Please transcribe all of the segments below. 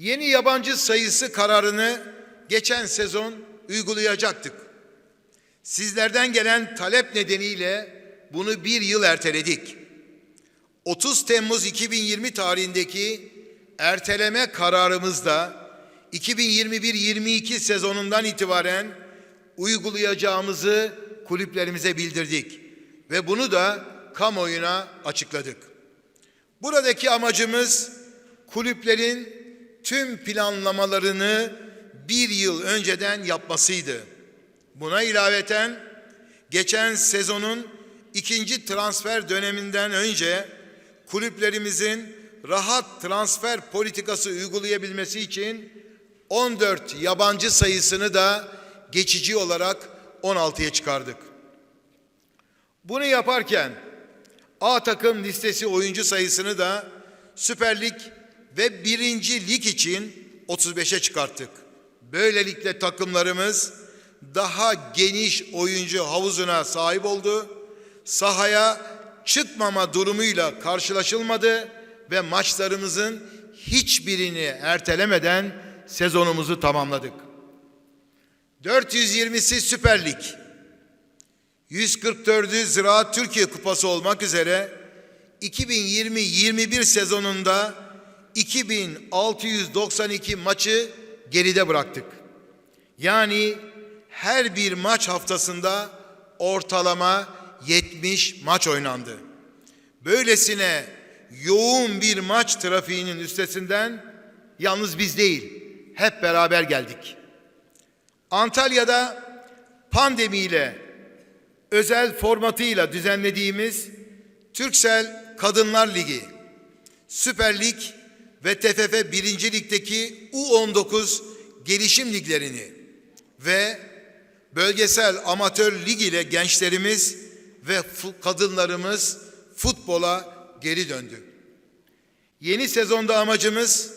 Yeni yabancı sayısı kararını geçen sezon uygulayacaktık. Sizlerden gelen talep nedeniyle bunu bir yıl erteledik. 30 Temmuz 2020 tarihindeki erteleme kararımızda 2021-22 sezonundan itibaren uygulayacağımızı kulüplerimize bildirdik ve bunu da kamuoyuna açıkladık. Buradaki amacımız kulüplerin tüm planlamalarını bir yıl önceden yapmasıydı. Buna ilaveten geçen sezonun ikinci transfer döneminden önce kulüplerimizin rahat transfer politikası uygulayabilmesi için 14 yabancı sayısını da geçici olarak 16'ya çıkardık. Bunu yaparken A takım listesi oyuncu sayısını da Süper Lig ve 1. Lig için 35'e çıkarttık. Böylelikle takımlarımız daha geniş oyuncu havuzuna sahip oldu. Sahaya çıkmama durumuyla karşılaşılmadı ve maçlarımızın hiçbirini ertelemeden sezonumuzu tamamladık. 420'si Süper Lig, 144'ü Ziraat Türkiye Kupası olmak üzere 2020-21 sezonunda 2692 maçı geride bıraktık. Yani her bir maç haftasında ortalama 70 maç oynandı. Böylesine yoğun bir maç trafiğinin üstesinden yalnız biz değil, hep beraber geldik. Antalya'da pandemiyle özel formatıyla düzenlediğimiz Türksel Kadınlar Ligi, Süper Lig ve TFF 1. Lig'deki U19 gelişim liglerini ve bölgesel amatör lig ile gençlerimiz ve kadınlarımız futbola geri döndü. Yeni sezonda amacımız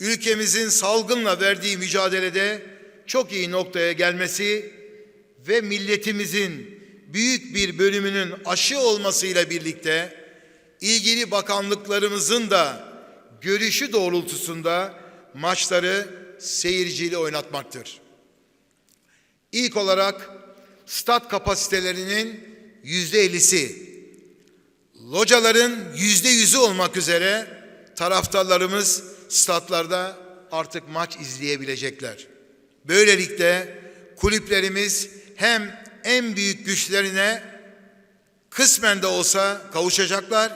ülkemizin salgınla verdiği mücadelede çok iyi noktaya gelmesi ve milletimizin büyük bir bölümünün aşı olmasıyla birlikte ilgili bakanlıklarımızın da görüşü doğrultusunda maçları seyirciyle oynatmaktır. İlk olarak stat kapasitelerinin yüzde ellisi, locaların yüzde yüzü olmak üzere taraftarlarımız statlarda artık maç izleyebilecekler. Böylelikle kulüplerimiz hem en büyük güçlerine kısmen de olsa kavuşacaklar.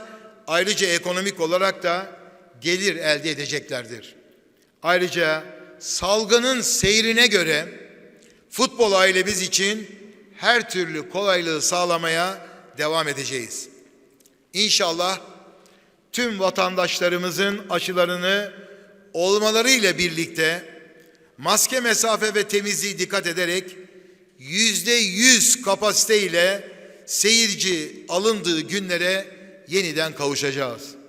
Ayrıca ekonomik olarak da gelir elde edeceklerdir. Ayrıca salgının seyrine göre futbol ailemiz için her türlü kolaylığı sağlamaya devam edeceğiz. İnşallah tüm vatandaşlarımızın aşılarını olmalarıyla birlikte maske mesafe ve temizliği dikkat ederek yüzde yüz kapasite ile seyirci alındığı günlere yeniden kavuşacağız.